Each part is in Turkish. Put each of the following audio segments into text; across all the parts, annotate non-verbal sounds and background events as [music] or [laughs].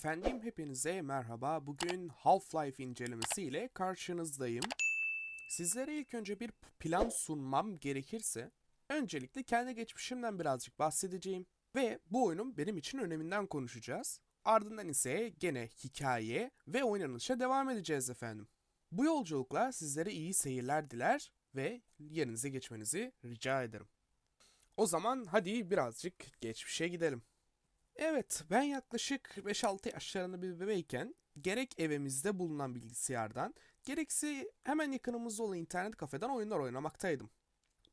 Efendim hepinize merhaba. Bugün Half-Life incelemesi ile karşınızdayım. Sizlere ilk önce bir plan sunmam gerekirse, öncelikle kendi geçmişimden birazcık bahsedeceğim ve bu oyunun benim için öneminden konuşacağız. Ardından ise gene hikaye ve oynanışa devam edeceğiz efendim. Bu yolculukla sizlere iyi seyirler diler ve yerinize geçmenizi rica ederim. O zaman hadi birazcık geçmişe gidelim. Evet, ben yaklaşık 5-6 yaşlarında bir bebeyken gerek evimizde bulunan bilgisayardan, gerekse hemen yakınımızda olan internet kafeden oyunlar oynamaktaydım.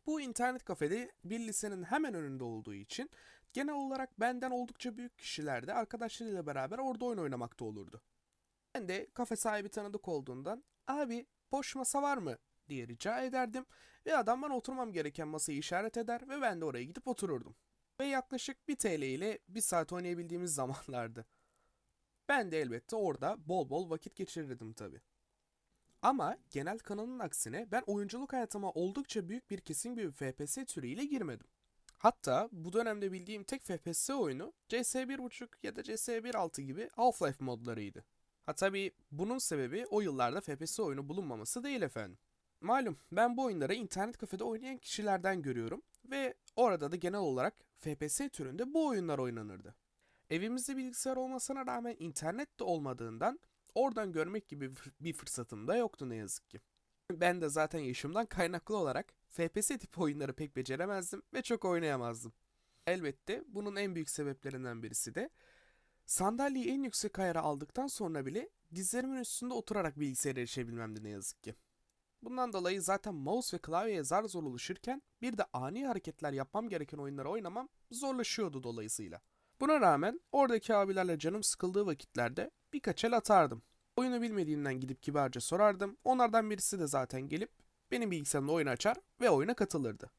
Bu internet kafede bir lisenin hemen önünde olduğu için genel olarak benden oldukça büyük kişiler de arkadaşlarıyla beraber orada oyun oynamakta olurdu. Ben de kafe sahibi tanıdık olduğundan abi boş masa var mı diye rica ederdim ve adam bana oturmam gereken masayı işaret eder ve ben de oraya gidip otururdum ve yaklaşık 1 TL ile 1 saat oynayabildiğimiz [laughs] zamanlardı. Ben de elbette orada bol bol vakit geçirirdim tabi. Ama genel kanının aksine ben oyunculuk hayatıma oldukça büyük bir kesin bir FPS türüyle girmedim. Hatta bu dönemde bildiğim tek FPS oyunu CS 1.5 ya da CS 1.6 gibi Half-Life modlarıydı. Ha tabi bunun sebebi o yıllarda FPS oyunu bulunmaması değil efendim. Malum ben bu oyunları internet kafede oynayan kişilerden görüyorum ve orada da genel olarak FPS türünde bu oyunlar oynanırdı. Evimizde bilgisayar olmasına rağmen internet de olmadığından oradan görmek gibi bir fırsatım da yoktu ne yazık ki. Ben de zaten yaşımdan kaynaklı olarak FPS tipi oyunları pek beceremezdim ve çok oynayamazdım. Elbette bunun en büyük sebeplerinden birisi de sandalyeyi en yüksek ayara aldıktan sonra bile dizlerimin üstünde oturarak bilgisayara erişebilmemdi ne yazık ki. Bundan dolayı zaten mouse ve klavyeye zar zor ulaşırken bir de ani hareketler yapmam gereken oyunları oynamam zorlaşıyordu dolayısıyla. Buna rağmen oradaki abilerle canım sıkıldığı vakitlerde birkaç el atardım. Oyunu bilmediğimden gidip kibarca sorardım. Onlardan birisi de zaten gelip benim bilgisayarımda oyunu açar ve oyuna katılırdı.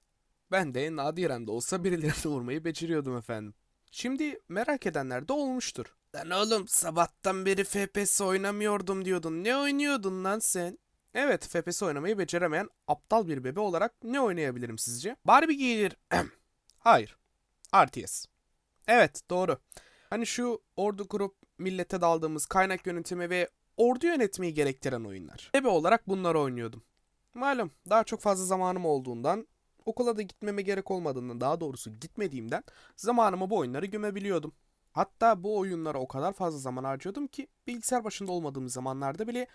Ben de nadiren de olsa birilerini [laughs] vurmayı beceriyordum efendim. Şimdi merak edenler de olmuştur. Lan oğlum sabahtan beri FPS oynamıyordum diyordun. Ne oynuyordun lan sen? Evet, FPS oynamayı beceremeyen aptal bir bebe olarak ne oynayabilirim sizce? Barbie gelir. [clears throat] Hayır. RTS. Evet, doğru. Hani şu ordu kurup millete daldığımız kaynak yönetimi ve ordu yönetmeyi gerektiren oyunlar. Bebe olarak bunları oynuyordum. Malum daha çok fazla zamanım olduğundan, okula da gitmeme gerek olmadığından, daha doğrusu gitmediğimden zamanımı bu oyunları gömebiliyordum. Hatta bu oyunlara o kadar fazla zaman harcıyordum ki bilgisayar başında olmadığım zamanlarda bile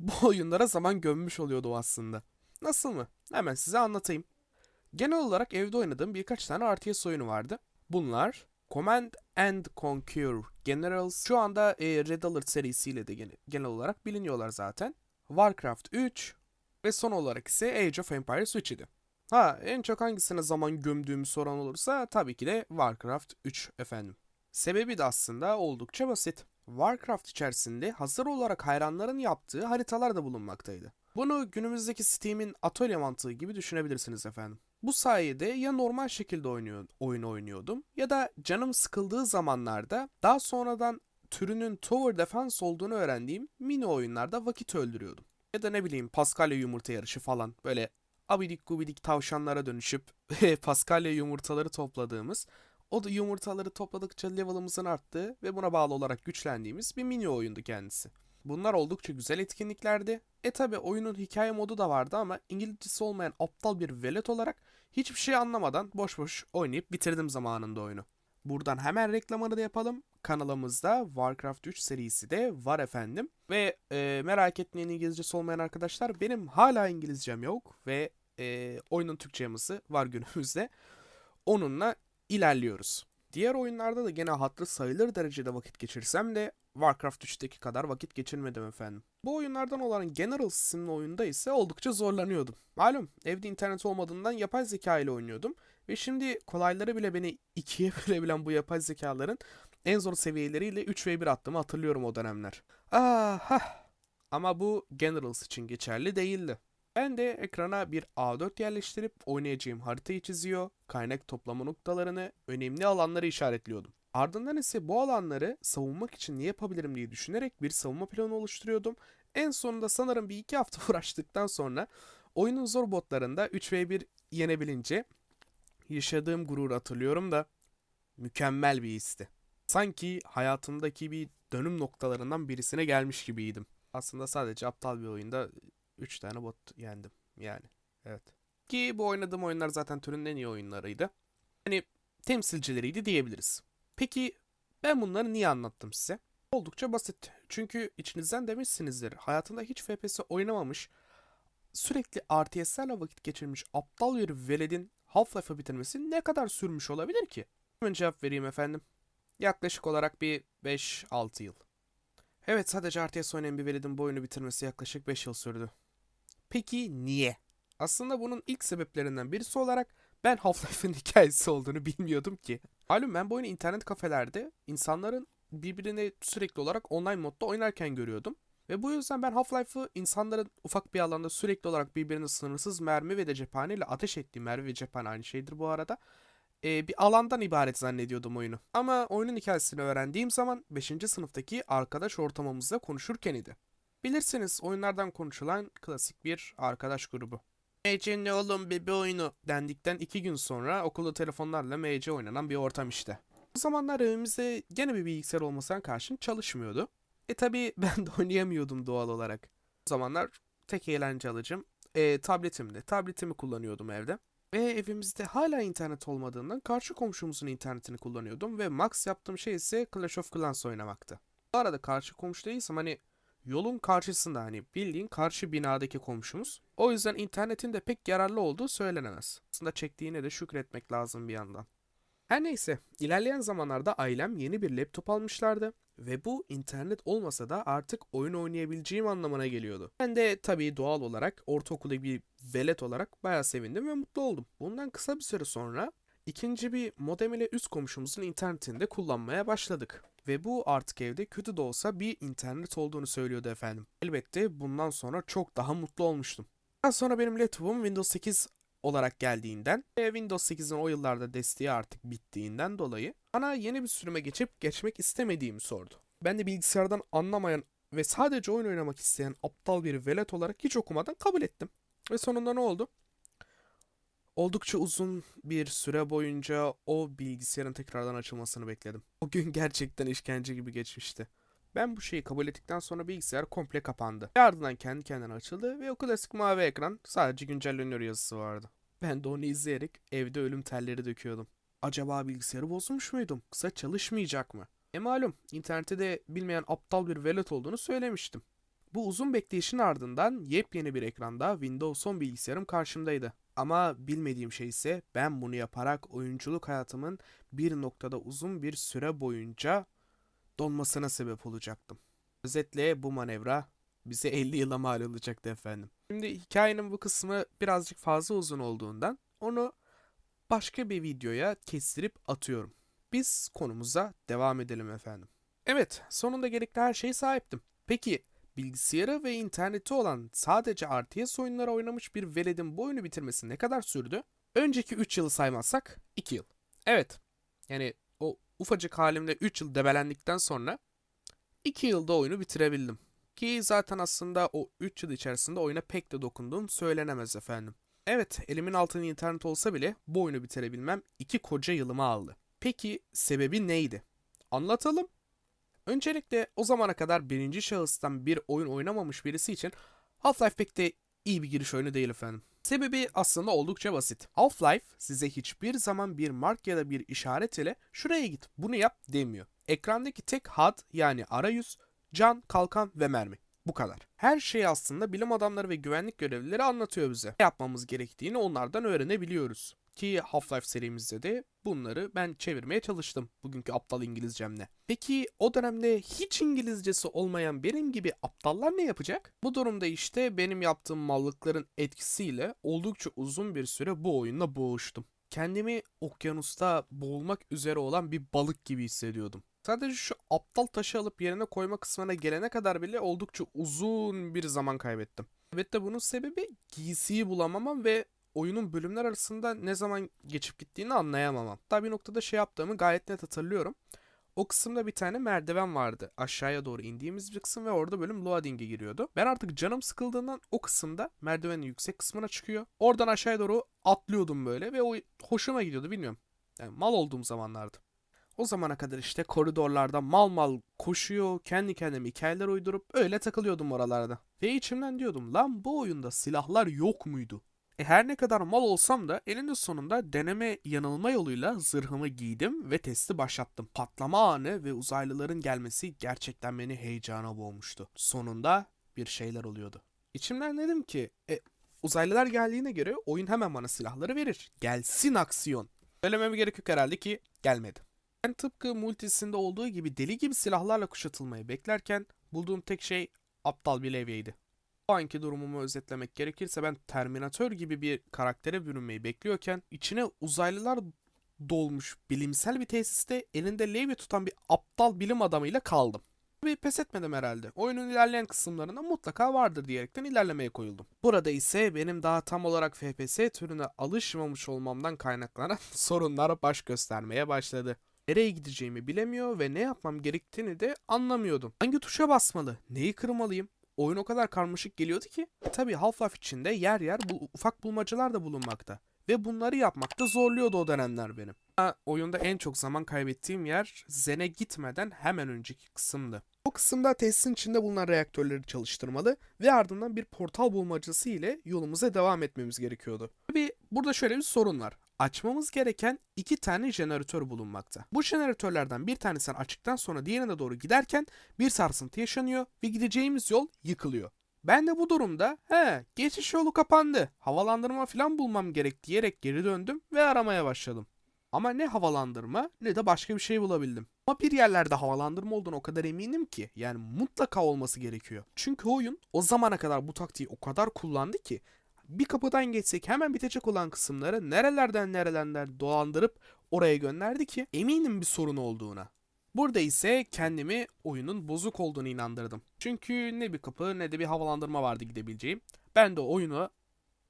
bu [laughs] oyunlara zaman gömmüş oluyordu aslında. Nasıl mı? Hemen size anlatayım. Genel olarak evde oynadığım birkaç tane RTS oyunu vardı. Bunlar Command and Conquer Generals şu anda e, Red Alert serisiyle de gene, genel olarak biliniyorlar zaten. Warcraft 3 ve son olarak ise Age of Empires 3 idi. Ha en çok hangisine zaman gömdüğümü soran olursa tabii ki de Warcraft 3 efendim. Sebebi de aslında oldukça basit. Warcraft içerisinde hazır olarak hayranların yaptığı haritalar da bulunmaktaydı. Bunu günümüzdeki Steam'in atölye mantığı gibi düşünebilirsiniz efendim. Bu sayede ya normal şekilde oynuyor, oyun oynuyordum ya da canım sıkıldığı zamanlarda daha sonradan türünün Tower Defense olduğunu öğrendiğim mini oyunlarda vakit öldürüyordum. Ya da ne bileyim Paskalya yumurta yarışı falan böyle abidik gubidik tavşanlara dönüşüp [laughs] Paskalya yumurtaları topladığımız o da yumurtaları topladıkça level'ımızın arttığı ve buna bağlı olarak güçlendiğimiz bir mini oyundu kendisi. Bunlar oldukça güzel etkinliklerdi. E tabi oyunun hikaye modu da vardı ama İngilizcesi olmayan aptal bir velet olarak hiçbir şey anlamadan boş boş oynayıp bitirdim zamanında oyunu. Buradan hemen reklamını da yapalım. Kanalımızda Warcraft 3 serisi de var efendim. Ve e, merak etmeyin İngilizcesi olmayan arkadaşlar benim hala İngilizcem yok ve e, oyunun Türkçe yaması var günümüzde. Onunla ilerliyoruz. Diğer oyunlarda da gene hatlı sayılır derecede vakit geçirsem de Warcraft 3'teki kadar vakit geçirmedim efendim. Bu oyunlardan olan Generals isimli oyunda ise oldukça zorlanıyordum. Malum evde internet olmadığından yapay zeka ile oynuyordum ve şimdi kolayları bile beni [laughs] ikiye bölebilen bu yapay zekaların en zor seviyeleriyle 3 v 1 attığımı hatırlıyorum o dönemler. Aha. Ama bu Generals için geçerli değildi. Ben de ekrana bir A4 yerleştirip oynayacağım haritayı çiziyor, kaynak toplama noktalarını, önemli alanları işaretliyordum. Ardından ise bu alanları savunmak için ne yapabilirim diye düşünerek bir savunma planı oluşturuyordum. En sonunda sanırım bir iki hafta [laughs] uğraştıktan sonra oyunun zor botlarında 3v1 yenebilince yaşadığım gururu hatırlıyorum da mükemmel bir histi. Sanki hayatımdaki bir dönüm noktalarından birisine gelmiş gibiydim. Aslında sadece aptal bir oyunda 3 tane bot yendim. Yani evet. Ki bu oynadığım oyunlar zaten türünün en iyi oyunlarıydı. Hani temsilcileriydi diyebiliriz. Peki ben bunları niye anlattım size? Oldukça basit. Çünkü içinizden demişsinizdir. Hayatında hiç FPS oynamamış, sürekli RTS'lerle vakit geçirmiş aptal bir veledin Half-Life'ı bitirmesi ne kadar sürmüş olabilir ki? Hemen cevap vereyim efendim. Yaklaşık olarak bir 5-6 yıl. Evet sadece RTS oynayan bir veledin bu oyunu bitirmesi yaklaşık 5 yıl sürdü. Peki niye? Aslında bunun ilk sebeplerinden birisi olarak ben Half-Life'ın [laughs] hikayesi olduğunu bilmiyordum ki. Malum ben bu oyunu internet kafelerde insanların birbirini sürekli olarak online modda oynarken görüyordum. Ve bu yüzden ben Half-Life'ı insanların ufak bir alanda sürekli olarak birbirine sınırsız mermi ve de cephane ile ateş ettiği mermi ve cephane aynı şeydir bu arada. e, bir alandan ibaret zannediyordum oyunu. Ama oyunun hikayesini öğrendiğim zaman 5. sınıftaki arkadaş ortamımızda konuşurken idi. Bilirsiniz oyunlardan konuşulan klasik bir arkadaş grubu. MC ne oğlum bebe oyunu dendikten iki gün sonra okulda telefonlarla MC oynanan bir ortam işte. O zamanlar evimizde gene bir bilgisayar olmasına karşın çalışmıyordu. E tabi [laughs] ben de oynayamıyordum doğal olarak. O zamanlar tek eğlence alıcım e, tabletimdi. Tabletimi kullanıyordum evde. Ve evimizde hala internet olmadığından karşı komşumuzun internetini kullanıyordum ve max yaptığım şey ise Clash of Clans oynamaktı. Bu arada karşı komşu değilsem hani yolun karşısında hani bildiğin karşı binadaki komşumuz. O yüzden internetin de pek yararlı olduğu söylenemez. Aslında çektiğine de şükretmek lazım bir yandan. Her neyse, ilerleyen zamanlarda ailem yeni bir laptop almışlardı ve bu internet olmasa da artık oyun oynayabileceğim anlamına geliyordu. Ben de tabii doğal olarak ortaokulda bir velet olarak bayağı sevindim ve mutlu oldum. Bundan kısa bir süre sonra ikinci bir modem ile üst komşumuzun internetini de kullanmaya başladık. Ve bu artık evde kötü de olsa bir internet olduğunu söylüyordu efendim. Elbette bundan sonra çok daha mutlu olmuştum. Daha sonra benim laptopum Windows 8 olarak geldiğinden ve Windows 8'in o yıllarda desteği artık bittiğinden dolayı bana yeni bir sürüme geçip geçmek istemediğimi sordu. Ben de bilgisayardan anlamayan ve sadece oyun oynamak isteyen aptal bir velet olarak hiç okumadan kabul ettim. Ve sonunda ne oldu? Oldukça uzun bir süre boyunca o bilgisayarın tekrardan açılmasını bekledim. [laughs] O gün gerçekten işkence gibi geçmişti. Ben bu şeyi kabul ettikten sonra bilgisayar komple kapandı. Ve ardından kendi kendine açıldı ve o klasik mavi ekran sadece güncelleniyor yazısı vardı. Ben de onu izleyerek evde ölüm telleri döküyordum. Acaba bilgisayarı bozmuş muydum? Kısa çalışmayacak mı? E malum internette de bilmeyen aptal bir velet olduğunu söylemiştim. Bu uzun bekleyişin ardından yepyeni bir ekranda Windows 10 bilgisayarım karşımdaydı. Ama bilmediğim şey ise ben bunu yaparak oyunculuk hayatımın bir noktada uzun bir süre boyunca donmasına sebep olacaktım. Özetle bu manevra bize [laughs] 50 yıla mal olacaktı efendim. Şimdi hikayenin bu kısmı birazcık fazla uzun olduğundan onu başka bir videoya kestirip atıyorum. Biz konumuza devam edelim efendim. Evet, sonunda gerekli her şeye sahiptim. Peki bilgisayarı ve interneti olan sadece RTS oyunları oynamış bir veledin bu oyunu bitirmesi ne kadar sürdü? Önceki 3 yılı saymazsak 2 yıl. Evet. Yani o ufacık halimle 3 yıl debelendikten sonra 2 yılda oyunu bitirebildim. Ki zaten aslında o 3 yıl içerisinde oyuna pek de dokunduğum söylenemez efendim. Evet elimin altında internet olsa bile bu oyunu bitirebilmem 2 koca yılımı aldı. Peki sebebi neydi? Anlatalım. Öncelikle o zamana kadar birinci şahıstan bir oyun oynamamış birisi için Half-Life pek de iyi bir giriş oyunu değil efendim. Sebebi aslında oldukça basit. Half-Life size hiçbir zaman bir mark ya da bir işaret ile şuraya git bunu yap demiyor. Ekrandaki tek HUD yani arayüz, can, kalkan ve mermi. Bu kadar. Her şeyi aslında bilim adamları ve güvenlik görevlileri anlatıyor bize. Ne yapmamız gerektiğini onlardan öğrenebiliyoruz. Ki Half-Life serimizde de bunları ben çevirmeye çalıştım bugünkü aptal İngilizcemle. Peki o dönemde hiç İngilizcesi olmayan benim gibi aptallar ne yapacak? Bu durumda işte benim yaptığım mallıkların etkisiyle oldukça uzun bir süre bu oyunla boğuştum. Kendimi okyanusta boğulmak üzere olan bir balık gibi hissediyordum. Sadece şu aptal taşı alıp yerine koyma kısmına gelene kadar bile oldukça uzun bir zaman kaybettim. Elbette bunun sebebi giysiyi bulamamam ve oyunun bölümler arasında ne zaman geçip gittiğini anlayamamam. Hatta bir noktada şey yaptığımı gayet net hatırlıyorum. O kısımda bir tane merdiven vardı. Aşağıya doğru indiğimiz bir kısım ve orada bölüm loading'e giriyordu. Ben artık canım sıkıldığından o kısımda merdivenin yüksek kısmına çıkıyor. Oradan aşağıya doğru atlıyordum böyle ve o hoşuma gidiyordu bilmiyorum. Yani mal olduğum zamanlardı. O zamana kadar işte koridorlarda mal mal koşuyor, kendi kendime hikayeler uydurup öyle takılıyordum oralarda. Ve içimden diyordum lan bu oyunda silahlar yok muydu? E her ne kadar mal olsam da eninde sonunda deneme yanılma yoluyla zırhımı giydim ve testi başlattım. Patlama anı ve uzaylıların gelmesi gerçekten beni heyecana boğmuştu. Sonunda bir şeyler oluyordu. İçimden dedim ki e, uzaylılar geldiğine göre oyun hemen bana silahları verir. Gelsin aksiyon. Söylememe gerek yok herhalde ki gelmedi. Ben tıpkı multisinde olduğu gibi deli gibi silahlarla kuşatılmayı beklerken bulduğum tek şey aptal bir levyeydi. O anki durumumu özetlemek gerekirse ben Terminator gibi bir karaktere bürünmeyi bekliyorken içine uzaylılar dolmuş bilimsel bir tesiste elinde levye tutan bir aptal bilim adamıyla kaldım. Ve pes etmedim herhalde. Oyunun ilerleyen kısımlarında mutlaka vardır diyerekten ilerlemeye koyuldum. Burada ise benim daha tam olarak FPS türüne alışmamış olmamdan kaynaklanan [laughs] sorunlar baş göstermeye başladı. Nereye gideceğimi bilemiyor ve ne yapmam gerektiğini de anlamıyordum. Hangi tuşa basmalı? Neyi kırmalıyım? Oyun o kadar karmaşık geliyordu ki. Tabi Half-Life içinde yer yer bu ufak bulmacalar da bulunmakta. Ve bunları yapmakta zorluyordu o dönemler benim. Ha, oyunda en çok zaman kaybettiğim yer Zen'e gitmeden hemen önceki kısımdı. Bu kısımda tesisin içinde bulunan reaktörleri çalıştırmalı ve ardından bir portal bulmacası ile yolumuza devam etmemiz gerekiyordu. Tabi burada şöyle bir sorun var. Açmamız gereken iki tane jeneratör bulunmakta. Bu jeneratörlerden bir tanesinden açıktan sonra diğerine doğru giderken bir sarsıntı yaşanıyor ve gideceğimiz yol yıkılıyor. Ben de bu durumda he geçiş yolu kapandı havalandırma falan bulmam gerek diyerek geri döndüm ve aramaya başladım. Ama ne havalandırma ne de başka bir şey bulabildim. Ama bir yerlerde havalandırma olduğunu o kadar eminim ki yani mutlaka olması gerekiyor. Çünkü oyun o zamana kadar bu taktiği o kadar kullandı ki bir kapıdan geçsek hemen bitecek olan kısımları nerelerden nerelerden dolandırıp oraya gönderdi ki eminim bir sorun olduğuna. Burada ise kendimi oyunun bozuk olduğunu inandırdım. Çünkü ne bir kapı ne de bir havalandırma vardı gidebileceğim. Ben de oyunu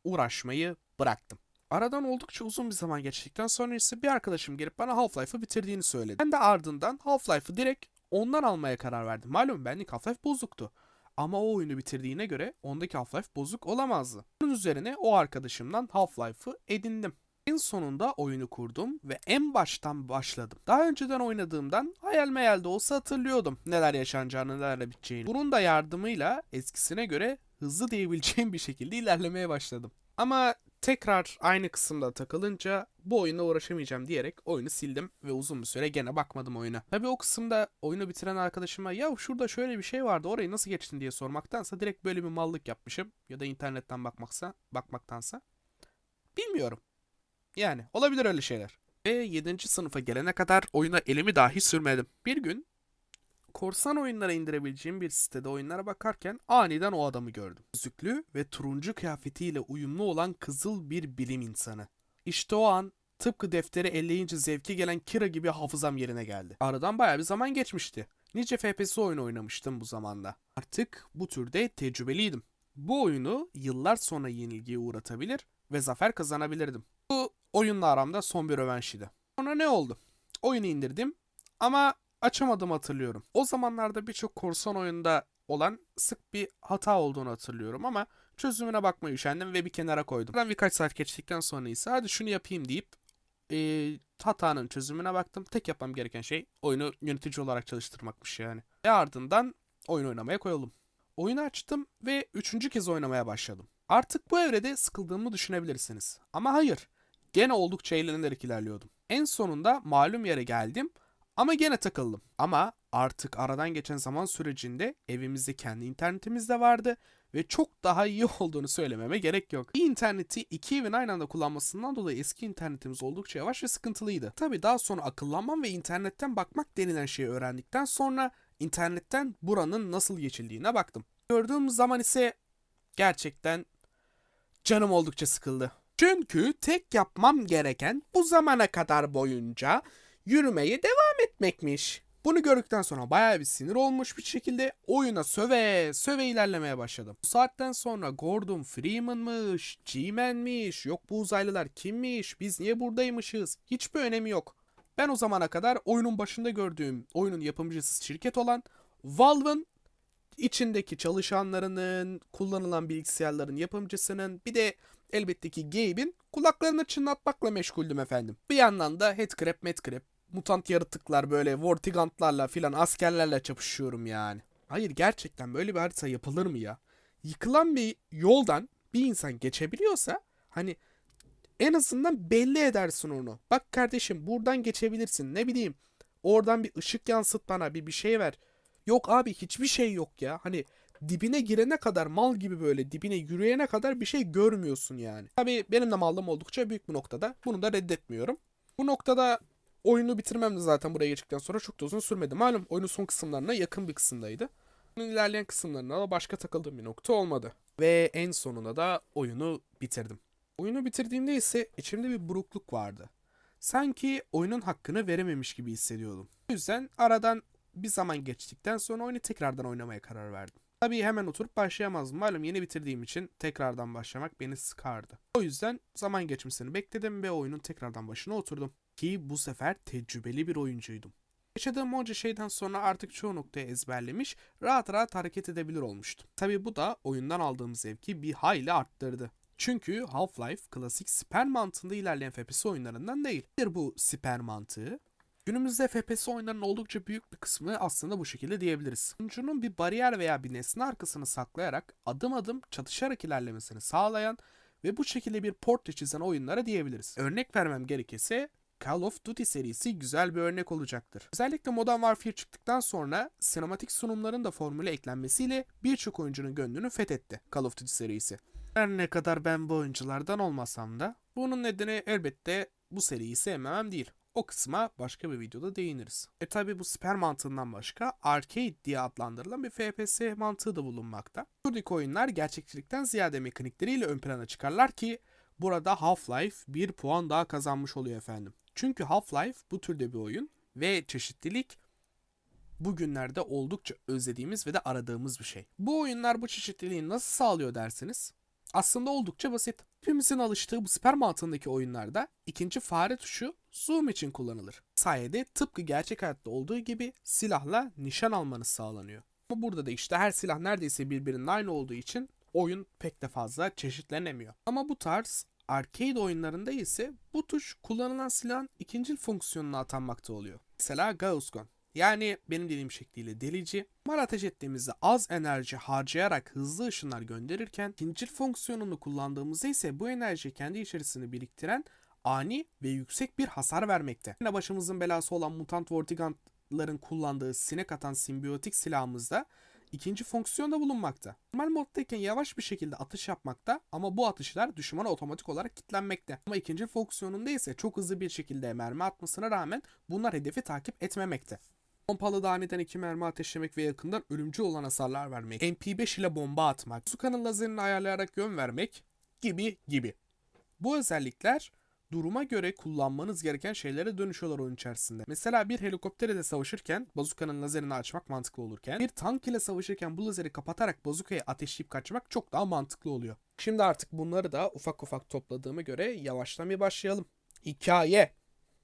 uğraşmayı bıraktım. Aradan oldukça uzun bir zaman geçtikten sonra ise bir arkadaşım gelip bana Half-Life'ı bitirdiğini söyledi. Ben de ardından Half-Life'ı direkt ondan almaya karar verdim. Malum benlik Half-Life bozuktu. Ama o oyunu bitirdiğine göre ondaki Half-Life bozuk olamazdı. Bunun üzerine o arkadaşımdan Half-Life'ı edindim. En sonunda oyunu kurdum ve en baştan başladım. Daha önceden oynadığımdan hayal meyal de olsa hatırlıyordum neler yaşanacağını, nelerle biteceğini. Bunun da yardımıyla eskisine göre hızlı diyebileceğim bir şekilde ilerlemeye başladım. Ama tekrar aynı kısımda takılınca bu oyunla uğraşamayacağım diyerek oyunu sildim ve uzun bir süre gene bakmadım oyuna. Tabi o kısımda oyunu bitiren arkadaşıma ya şurada şöyle bir şey vardı orayı nasıl geçtin diye sormaktansa direkt böyle bir mallık yapmışım ya da internetten bakmaksa bakmaktansa bilmiyorum. Yani olabilir öyle şeyler. Ve 7. sınıfa gelene kadar oyuna elimi dahi sürmedim. Bir gün korsan oyunlara indirebileceğim bir sitede oyunlara bakarken aniden o adamı gördüm. Gözlüklü ve turuncu kıyafetiyle uyumlu olan kızıl bir bilim insanı. İşte o an tıpkı defteri elleyince zevki gelen Kira gibi hafızam yerine geldi. Aradan baya bir zaman geçmişti. Nice FPS oyun oynamıştım bu zamanda. Artık bu türde tecrübeliydim. Bu oyunu yıllar sonra yenilgiye uğratabilir ve zafer kazanabilirdim. Bu oyunla aramda son bir rövanşıydı. Sonra ne oldu? Oyunu indirdim ama açamadım hatırlıyorum. O zamanlarda birçok korsan oyunda olan sık bir hata olduğunu hatırlıyorum ama çözümüne bakmayı üşendim ve bir kenara koydum. Ben birkaç saat geçtikten sonra ise hadi şunu yapayım deyip e, hatanın çözümüne baktım. Tek yapmam gereken şey oyunu yönetici olarak çalıştırmakmış yani. Ve ardından oyun oynamaya koyalım. Oyunu açtım ve üçüncü kez oynamaya başladım. Artık bu evrede sıkıldığımı düşünebilirsiniz. Ama hayır. Gene oldukça eğlenerek ilerliyordum. En sonunda malum yere geldim ama gene takıldım. Ama artık aradan geçen zaman sürecinde evimizde kendi internetimiz de vardı ve çok daha iyi [laughs] olduğunu söylememe gerek yok. Bir interneti iki evin aynı anda kullanmasından dolayı eski internetimiz oldukça yavaş ve sıkıntılıydı. Tabi daha sonra akıllanmam ve internetten bakmak denilen şeyi öğrendikten sonra internetten buranın nasıl geçildiğine baktım. Gördüğüm zaman ise gerçekten canım oldukça sıkıldı. Çünkü tek yapmam gereken bu zamana kadar boyunca yürümeye devam etmekmiş. Bunu gördükten sonra bayağı bir sinir olmuş bir şekilde oyuna söve söve ilerlemeye başladım. Bu saatten sonra Gordon Freeman'mış, G-Man'miş, yok bu uzaylılar kimmiş, biz niye buradaymışız hiçbir önemi yok. Ben o zamana kadar oyunun başında gördüğüm oyunun yapımcısı şirket olan Valve'ın içindeki çalışanlarının, kullanılan bilgisayarların yapımcısının bir de elbette ki Gabe'in kulaklarını çınlatmakla meşguldüm efendim. Bir yandan da headcrab, madcrab mutant yaratıklar böyle vortigantlarla filan askerlerle çapışıyorum yani. Hayır gerçekten böyle bir harita yapılır mı ya? Yıkılan bir yoldan bir insan geçebiliyorsa hani en azından belli edersin onu. Bak kardeşim buradan geçebilirsin ne bileyim. Oradan bir ışık yansıt bana bir bir şey ver. Yok abi hiçbir şey yok ya. Hani dibine girene kadar mal gibi böyle dibine yürüyene kadar bir şey görmüyorsun yani. Tabii benim de mallım oldukça büyük bir noktada. Bunu da reddetmiyorum. Bu noktada oyunu bitirmem de zaten buraya geçtikten sonra çok da uzun sürmedi. Malum oyunun son kısımlarına yakın bir kısımdaydı. Bunun ilerleyen kısımlarına da başka takıldığım bir nokta olmadı. Ve en sonunda da oyunu bitirdim. Oyunu bitirdiğimde ise içimde bir burukluk vardı. Sanki oyunun hakkını verememiş gibi hissediyordum. O yüzden aradan bir zaman geçtikten sonra oyunu tekrardan oynamaya karar verdim. Tabii hemen oturup başlayamazdım. Malum yeni bitirdiğim için tekrardan başlamak beni sıkardı. O yüzden zaman geçmesini bekledim ve oyunun tekrardan başına oturdum. Ki bu sefer tecrübeli bir oyuncuydum. Yaşadığım onca şeyden sonra artık çoğu noktayı ezberlemiş, rahat rahat hareket edebilir olmuştum. Tabii bu da oyundan aldığım zevki bir hayli arttırdı. Çünkü Half-Life klasik siper mantığında ilerleyen FPS oyunlarından değil. Nedir bu siper mantığı? Günümüzde FPS oyunlarının oldukça büyük bir kısmı aslında bu şekilde diyebiliriz. Oyuncunun bir bariyer veya bir nesne arkasını saklayarak adım adım çatışarak ilerlemesini sağlayan ve bu şekilde bir portre çizen oyunlara diyebiliriz. Örnek vermem gerekirse Call of Duty serisi güzel bir örnek olacaktır. Özellikle Modern Warfare çıktıktan sonra sinematik sunumların da formüle eklenmesiyle birçok oyuncunun gönlünü fethetti Call of Duty serisi. Her ne kadar ben bu oyunculardan olmasam da bunun nedeni elbette bu seriyi sevmemem değil. O kısma başka bir videoda değiniriz. E tabi bu siper mantığından başka arcade diye adlandırılan bir FPS mantığı da bulunmakta. Buradaki oyunlar gerçekçilikten ziyade mekanikleriyle ön plana çıkarlar ki burada Half-Life bir puan daha kazanmış oluyor efendim. Çünkü Half-Life bu türde bir oyun ve çeşitlilik bugünlerde oldukça özlediğimiz ve de aradığımız bir şey. Bu oyunlar bu çeşitliliği nasıl sağlıyor dersiniz? Aslında oldukça basit. Hepimizin alıştığı bu siper mantığındaki oyunlarda ikinci fare tuşu zoom için kullanılır. Sayede tıpkı gerçek hayatta olduğu gibi silahla nişan almanız sağlanıyor. Ama burada da işte her silah neredeyse birbirinin aynı olduğu için oyun pek de fazla çeşitlenemiyor. Ama bu tarz arcade oyunlarında ise bu tuş kullanılan silahın ikinci fonksiyonuna atanmakta oluyor. Mesela Gauss Gun. Yani benim dediğim şekliyle delici. Mar ateş ettiğimizde az enerji harcayarak hızlı ışınlar gönderirken ikinci fonksiyonunu kullandığımızda ise bu enerjiyi kendi içerisinde biriktiren ani ve yüksek bir hasar vermekte. Yine başımızın belası olan mutant vortigantların kullandığı sinek atan simbiyotik silahımızda ikinci fonksiyonda bulunmakta. Normal moddayken yavaş bir şekilde atış yapmakta ama bu atışlar düşmana otomatik olarak kilitlenmekte. Ama ikinci fonksiyonunda ise çok hızlı bir şekilde mermi atmasına rağmen bunlar hedefi takip etmemekte. Pompalı da aniden iki mermi ateşlemek ve yakından ölümcül olan hasarlar vermek, MP5 ile bomba atmak, Suka'nın lazerini ayarlayarak yön vermek gibi gibi. Bu özellikler duruma göre kullanmanız gereken şeylere dönüşüyorlar oyun içerisinde. Mesela bir helikopterle savaşırken bazuka'nın lazerini açmak mantıklı olurken bir tank ile savaşırken bu lazeri kapatarak bazukayı ateşleyip kaçmak çok daha mantıklı oluyor. Şimdi artık bunları da ufak ufak topladığıma göre yavaştan bir başlayalım. Hikaye.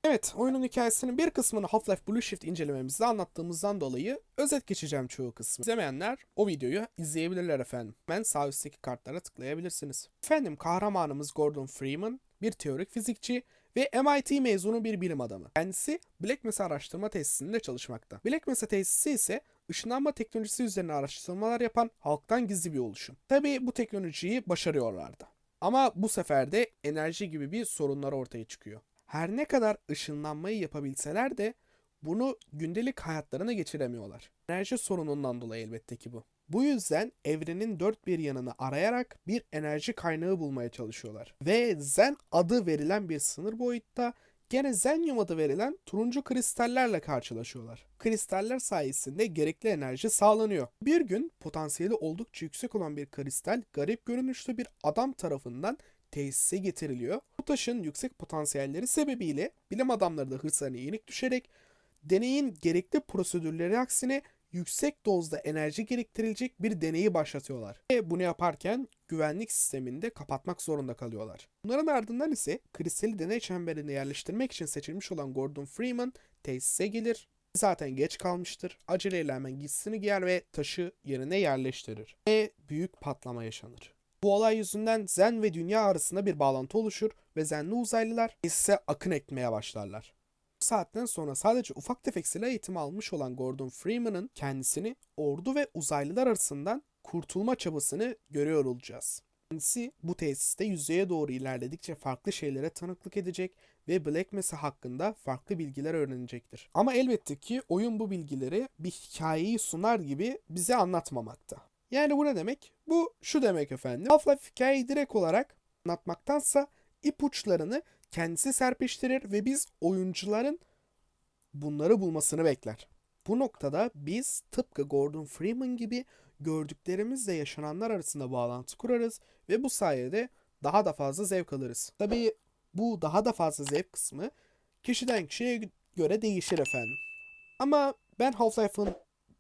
Evet, oyunun hikayesinin bir kısmını Half-Life Blue Shift incelememizde anlattığımızdan dolayı özet geçeceğim çoğu kısmı. İzlemeyenler o videoyu izleyebilirler efendim. Hemen sağ üstteki kartlara tıklayabilirsiniz. Efendim kahramanımız Gordon Freeman bir teorik fizikçi ve MIT mezunu bir bilim adamı. Kendisi Black Mesa araştırma tesisinde çalışmakta. Black Mesa tesisi ise ışınlanma teknolojisi üzerine araştırmalar yapan halktan gizli bir oluşum. Tabii bu teknolojiyi başarıyorlardı. Ama bu sefer de enerji gibi bir sorunlar ortaya çıkıyor. Her ne kadar ışınlanmayı yapabilseler de bunu gündelik hayatlarına geçiremiyorlar. Enerji sorunundan dolayı elbette ki bu. Bu yüzden evrenin dört bir yanını arayarak bir enerji kaynağı bulmaya çalışıyorlar. Ve Zen adı verilen bir sınır boyutta gene Zenyum adı verilen turuncu kristallerle karşılaşıyorlar. Kristaller sayesinde gerekli enerji sağlanıyor. Bir gün potansiyeli oldukça yüksek olan bir kristal garip görünüşlü bir adam tarafından tesise getiriliyor. Bu taşın yüksek potansiyelleri sebebiyle bilim adamları da hırslarına yenik düşerek deneyin gerekli prosedürleri aksine yüksek dozda enerji gerektirilecek bir deneyi başlatıyorlar. Ve bunu yaparken güvenlik sistemini de kapatmak zorunda kalıyorlar. Bunların ardından ise kristali deney çemberine yerleştirmek için seçilmiş olan Gordon Freeman tesise gelir. Zaten geç kalmıştır. Aceleyle hemen giysisini giyer ve taşı yerine yerleştirir. Ve büyük patlama yaşanır. Bu olay yüzünden Zen ve dünya arasında bir bağlantı oluşur ve Zenli uzaylılar ise akın etmeye başlarlar. Bu saatten sonra sadece ufak tefek silah eğitimi almış olan Gordon Freeman'ın kendisini ordu ve uzaylılar arasından kurtulma çabasını görüyor olacağız. Kendisi bu tesiste yüzeye doğru ilerledikçe farklı şeylere tanıklık edecek ve Black Mesa hakkında farklı bilgiler öğrenecektir. Ama elbette ki oyun bu bilgileri bir hikayeyi sunar gibi bize anlatmamakta. Yani bu ne demek? Bu şu demek efendim. Half-Life hikayeyi direkt olarak anlatmaktansa ipuçlarını kendisi serpiştirir ve biz oyuncuların bunları bulmasını bekler. Bu noktada biz tıpkı Gordon Freeman gibi gördüklerimizle yaşananlar arasında bağlantı kurarız ve bu sayede daha da fazla zevk alırız. Tabii bu daha da fazla zevk kısmı kişiden kişiye göre değişir efendim. Ama ben Half-Life'ın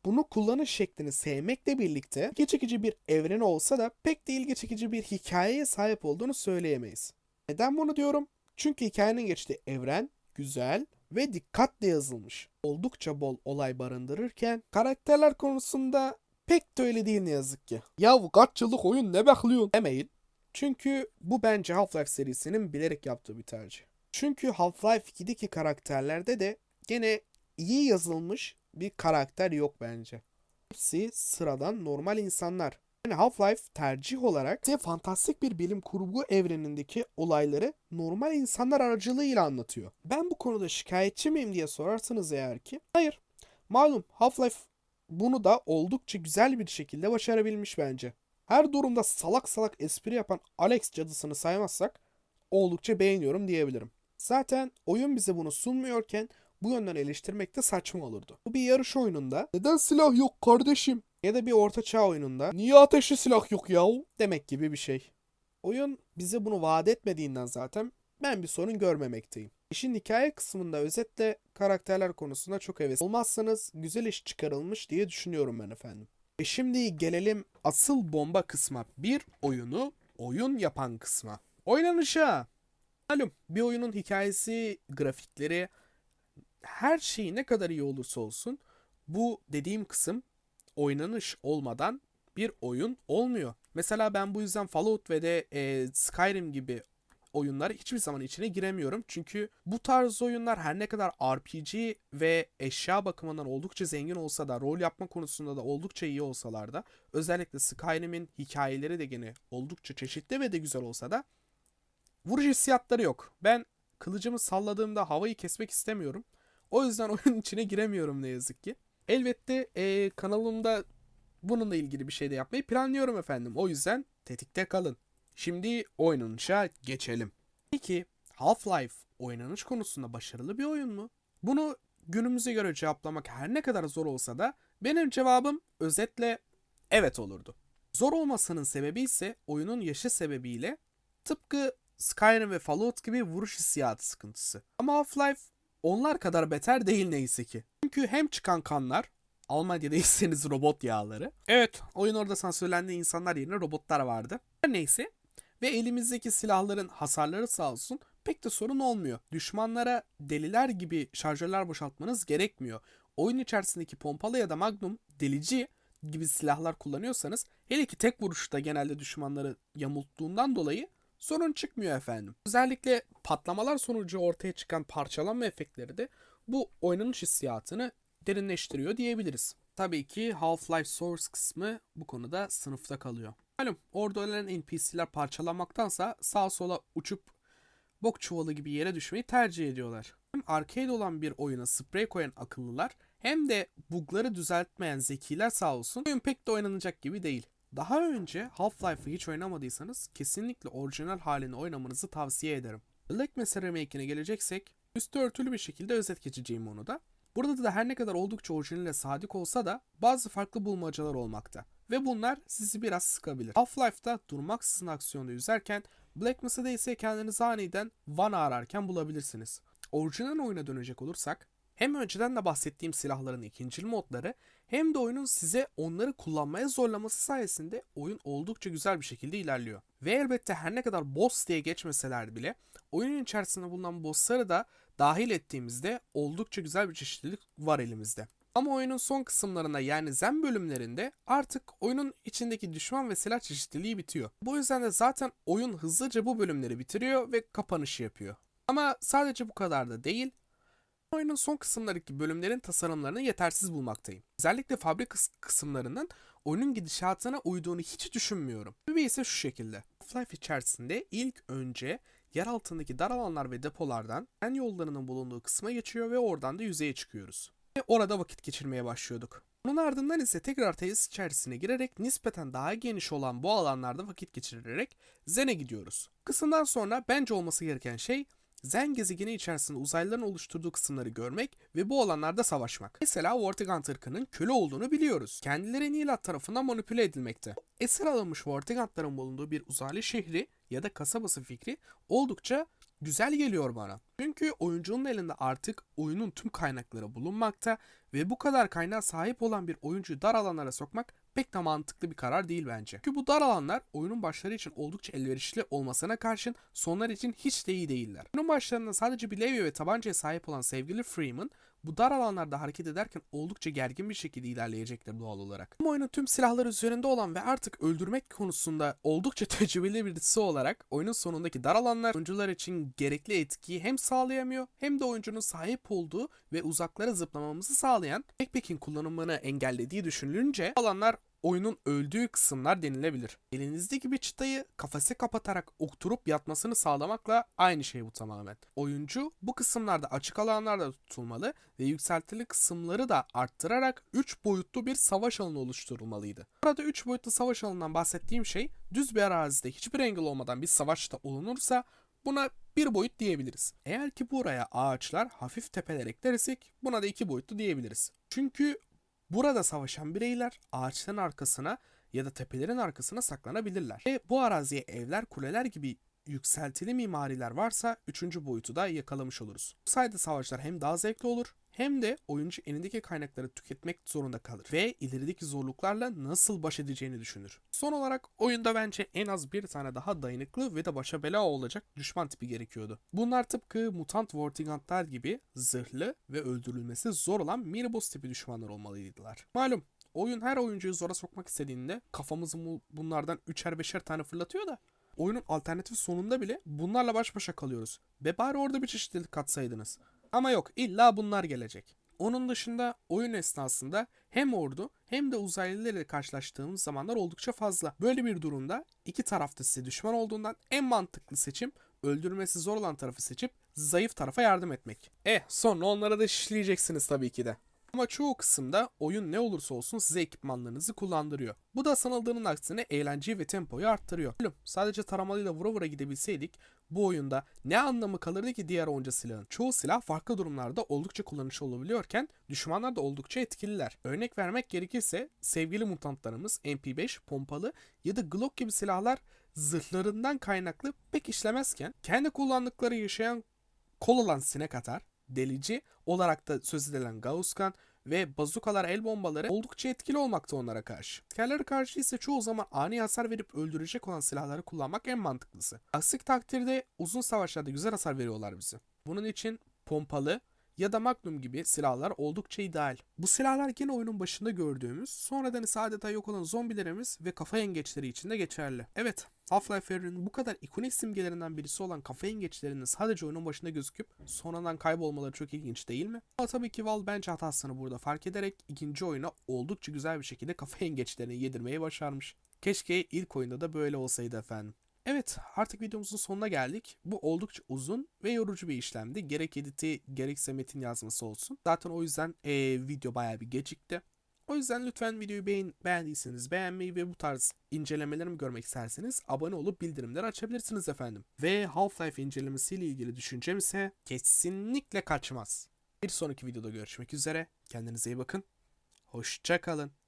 bunu kullanış şeklini sevmekle birlikte ilgi çekici bir evreni olsa da pek de ilgi çekici bir hikayeye sahip olduğunu söyleyemeyiz. Neden bunu diyorum? Çünkü hikayenin geçtiği evren güzel ve dikkatle yazılmış. Oldukça bol olay barındırırken karakterler konusunda pek de öyle değil ne yazık ki. Yahu kaç yıllık oyun ne bekliyorsun demeyin. Çünkü bu bence Half-Life serisinin bilerek yaptığı bir tercih. Çünkü Half-Life 2'deki karakterlerde de gene iyi yazılmış bir karakter yok bence. Hepsi sıradan normal insanlar. Yani Half-Life tercih olarak size fantastik bir bilim kurgu evrenindeki olayları normal insanlar aracılığıyla anlatıyor. Ben bu konuda şikayetçi miyim diye sorarsanız eğer ki hayır. Malum Half-Life bunu da oldukça güzel bir şekilde başarabilmiş bence. Her durumda salak salak espri yapan Alex cadısını saymazsak oldukça beğeniyorum diyebilirim. Zaten oyun bize bunu sunmuyorken bu yönden eleştirmek de saçma olurdu. Bu bir yarış oyununda neden silah yok kardeşim ya da bir ortaçağ oyununda niye ateşli silah yok yahu demek gibi bir şey. Oyun bize bunu vaat etmediğinden zaten ben bir sorun görmemekteyim. İşin hikaye kısmında özetle karakterler konusunda çok heves olmazsanız güzel iş çıkarılmış diye düşünüyorum ben efendim. E şimdi gelelim asıl bomba kısma. Bir oyunu oyun yapan kısma. Oynanışa. Malum bir oyunun hikayesi, grafikleri, her şey ne kadar iyi olursa olsun bu dediğim kısım oynanış olmadan bir oyun olmuyor. Mesela ben bu yüzden Fallout ve de e, Skyrim gibi oyunlar hiçbir zaman içine giremiyorum. Çünkü bu tarz oyunlar her ne kadar RPG ve eşya bakımından oldukça zengin olsa da rol yapma konusunda da oldukça iyi olsalar da özellikle Skyrim'in hikayeleri de gene oldukça çeşitli ve de güzel olsa da vuruş hissiyatları yok. Ben kılıcımı salladığımda havayı kesmek istemiyorum. O yüzden [laughs] oyunun içine giremiyorum ne yazık ki. Elbette e, kanalımda bununla ilgili bir şey de yapmayı planlıyorum efendim. O yüzden tetikte kalın. Şimdi oynanışa geçelim. Peki Half-Life oynanış konusunda başarılı bir oyun mu? Bunu günümüze göre cevaplamak her ne kadar zor olsa da benim cevabım özetle evet olurdu. Zor olmasının sebebi ise oyunun yaşı sebebiyle tıpkı Skyrim ve Fallout gibi vuruş hissiyatı sıkıntısı. Ama Half-Life onlar kadar beter değil neyse ki. Çünkü hem çıkan kanlar Almanya'da [laughs] değilseniz robot yağları. Evet oyun orada sansürlendiği insanlar yerine robotlar vardı. Her neyse ve elimizdeki silahların hasarları sağ olsun pek de sorun olmuyor. Düşmanlara deliler gibi şarjörler boşaltmanız gerekmiyor. Oyun içerisindeki pompalı ya da magnum delici gibi silahlar kullanıyorsanız hele ki tek vuruşta genelde düşmanları yamulttuğundan dolayı sorun çıkmıyor efendim. Özellikle patlamalar sonucu ortaya çıkan parçalanma efektleri de bu oynanış hissiyatını derinleştiriyor diyebiliriz. Tabii ki Half-Life Source kısmı bu konuda sınıfta kalıyor. Malum orada ölen NPC'ler parçalanmaktansa sağa sola uçup bok çuvalı gibi yere düşmeyi tercih ediyorlar. Hem arcade olan bir oyuna sprey koyan akıllılar hem de bugları düzeltmeyen zekiler sağ olsun oyun pek de oynanacak gibi değil. Daha önce Half-Life'ı hiç oynamadıysanız kesinlikle orijinal halini oynamanızı tavsiye ederim. Black Mesa Remake'ine geleceksek üstü örtülü bir şekilde özet geçeceğim onu da. Burada da her ne kadar oldukça orijinale sadık olsa da bazı farklı bulmacalar olmakta. Ve bunlar sizi biraz sıkabilir. Half-Life'da durmaksızın aksiyonda yüzerken Black Mesa'da ise kendinizi aniden Van'a ararken bulabilirsiniz. Orijinal oyuna dönecek olursak hem önceden de bahsettiğim silahların ikincil modları hem de oyunun size onları kullanmaya zorlaması sayesinde oyun oldukça güzel bir şekilde ilerliyor. Ve elbette her ne kadar boss diye geçmeseler bile oyunun içerisinde bulunan bossları da dahil ettiğimizde oldukça güzel bir çeşitlilik var elimizde. Ama oyunun son kısımlarında yani zen bölümlerinde artık oyunun içindeki düşman ve silah çeşitliliği bitiyor. Bu yüzden de zaten oyun hızlıca bu bölümleri bitiriyor ve kapanışı yapıyor. Ama sadece bu kadar da değil. Oyunun son kısımlarındaki bölümlerin tasarımlarını yetersiz bulmaktayım. Özellikle fabrika kıs- kısımlarının oyunun gidişatına uyduğunu hiç düşünmüyorum. Sebebi ise şu şekilde. Half-Life içerisinde ilk önce yer altındaki dar alanlar ve depolardan en yollarının bulunduğu kısma geçiyor ve oradan da yüzeye çıkıyoruz. Ve orada vakit geçirmeye başlıyorduk. Bunun ardından ise tekrar tesis içerisine girerek nispeten daha geniş olan bu alanlarda vakit geçirerek Zen'e gidiyoruz. Kısımdan sonra bence olması gereken şey Zen gezegeni içerisinde uzaylıların oluşturduğu kısımları görmek ve bu alanlarda savaşmak. Mesela Vortigant ırkının köle olduğunu biliyoruz. Kendileri Nilat tarafından manipüle edilmekte. Esir alınmış Vortigantların bulunduğu bir uzaylı şehri ya da kasabası fikri oldukça güzel geliyor bana. Çünkü oyuncunun elinde artık oyunun tüm kaynakları bulunmakta ve bu kadar kaynağa sahip olan bir oyuncuyu dar alanlara sokmak pek de mantıklı bir karar değil bence. Çünkü bu dar alanlar oyunun başları için oldukça elverişli olmasına karşın sonlar için hiç de iyi değiller. Oyunun başlarında sadece bir levye ve tabancaya sahip olan sevgili Freeman bu dar alanlarda hareket ederken oldukça gergin bir şekilde ilerleyecektir doğal olarak. Bu oyunun tüm silahları üzerinde olan ve artık öldürmek konusunda oldukça [laughs] tecrübeli birisi olarak oyunun sonundaki dar alanlar oyuncular için gerekli etkiyi hem sağlayamıyor hem de oyuncunun sahip olduğu ve uzaklara zıplamamızı sağlayan backpack'in kullanımını engellediği düşünülünce alanlar oyunun öldüğü kısımlar denilebilir. Elinizdeki bir çıtayı kafese kapatarak oturup yatmasını sağlamakla aynı şey bu tamamen. Oyuncu bu kısımlarda açık alanlarda tutulmalı ve yükseltili kısımları da arttırarak 3 boyutlu bir savaş alanı oluşturulmalıydı. Burada 3 boyutlu savaş alanından bahsettiğim şey düz bir arazide hiçbir engel olmadan bir savaşta olunursa Buna bir boyut diyebiliriz. Eğer ki buraya ağaçlar, hafif tepeler eklersek buna da iki boyutlu diyebiliriz. Çünkü burada savaşan bireyler ağaçların arkasına ya da tepelerin arkasına saklanabilirler. Ve bu araziye evler, kuleler gibi yükseltili mimariler varsa üçüncü boyutu da yakalamış oluruz. Bu sayede savaşlar hem daha zevkli olur hem de oyuncu elindeki kaynakları tüketmek zorunda kalır ve ilerideki zorluklarla nasıl baş edeceğini düşünür. Son olarak oyunda bence en az bir tane daha dayanıklı ve de başa bela olacak düşman tipi gerekiyordu. Bunlar tıpkı mutant Vortigantlar gibi zırhlı ve öldürülmesi zor olan mini boss tipi düşmanlar olmalıydılar. Malum oyun her oyuncuyu zora sokmak istediğinde kafamızı bu- bunlardan üçer beşer tane fırlatıyor da oyunun alternatif sonunda bile bunlarla baş başa kalıyoruz. Ve bari orada bir çeşitlilik katsaydınız. Ama yok illa bunlar gelecek. Onun dışında oyun esnasında hem ordu hem de uzaylılarla karşılaştığımız zamanlar oldukça fazla. Böyle bir durumda iki tarafta size düşman olduğundan en mantıklı seçim öldürmesi zor olan tarafı seçip zayıf tarafa yardım etmek. Eh sonra onlara da şişleyeceksiniz tabii ki de. Ama çoğu kısımda oyun ne olursa olsun size ekipmanlarınızı kullandırıyor. Bu da sanıldığının aksine eğlenceyi ve tempoyu arttırıyor. Sadece taramalıyla vura vura gidebilseydik bu oyunda ne anlamı kalırdı ki diğer oyuncu silahın? Çoğu silah farklı durumlarda oldukça kullanışlı olabiliyorken düşmanlar da oldukça etkililer. Örnek vermek gerekirse sevgili mutantlarımız MP5, pompalı ya da Glock gibi silahlar zırhlarından kaynaklı pek işlemezken kendi kullandıkları yaşayan kol olan sinek atar, delici olarak da söz edilen Gausskan ve bazukalar el bombaları oldukça etkili olmakta onlara karşı. Askerlere karşı ise çoğu zaman ani hasar verip öldürecek olan silahları kullanmak en mantıklısı. Aksi takdirde uzun savaşlarda güzel hasar veriyorlar bize. Bunun için pompalı ya da Magnum gibi silahlar oldukça ideal. Bu silahlar gene oyunun başında gördüğümüz, sonradan ise adeta yok olan zombilerimiz ve kafa yengeçleri için de geçerli. Evet, Half-Life evreninin bu kadar ikonik simgelerinden birisi olan kafa yengeçlerinin sadece oyunun başında gözüküp sonradan kaybolmaları çok ilginç değil mi? Ama tabii ki Valve bence hatasını burada fark ederek ikinci oyuna oldukça güzel bir şekilde kafa [laughs] yengeçlerini yedirmeyi başarmış. Keşke ilk oyunda da böyle olsaydı efendim. Evet artık videomuzun sonuna geldik. Bu oldukça uzun ve yorucu bir işlemdi. Gerek editi gerekse metin yazması olsun. Zaten o yüzden eee, video bayağı bir gecikti. O yüzden lütfen videoyu beğen beğendiyseniz beğenmeyi ve bu tarz incelemelerimi görmek isterseniz abone olup bildirimleri açabilirsiniz efendim. Ve Half-Life incelemesiyle ilgili düşüncem ise kesinlikle kaçmaz. Bir sonraki videoda görüşmek üzere. Kendinize iyi bakın. Hoşçakalın.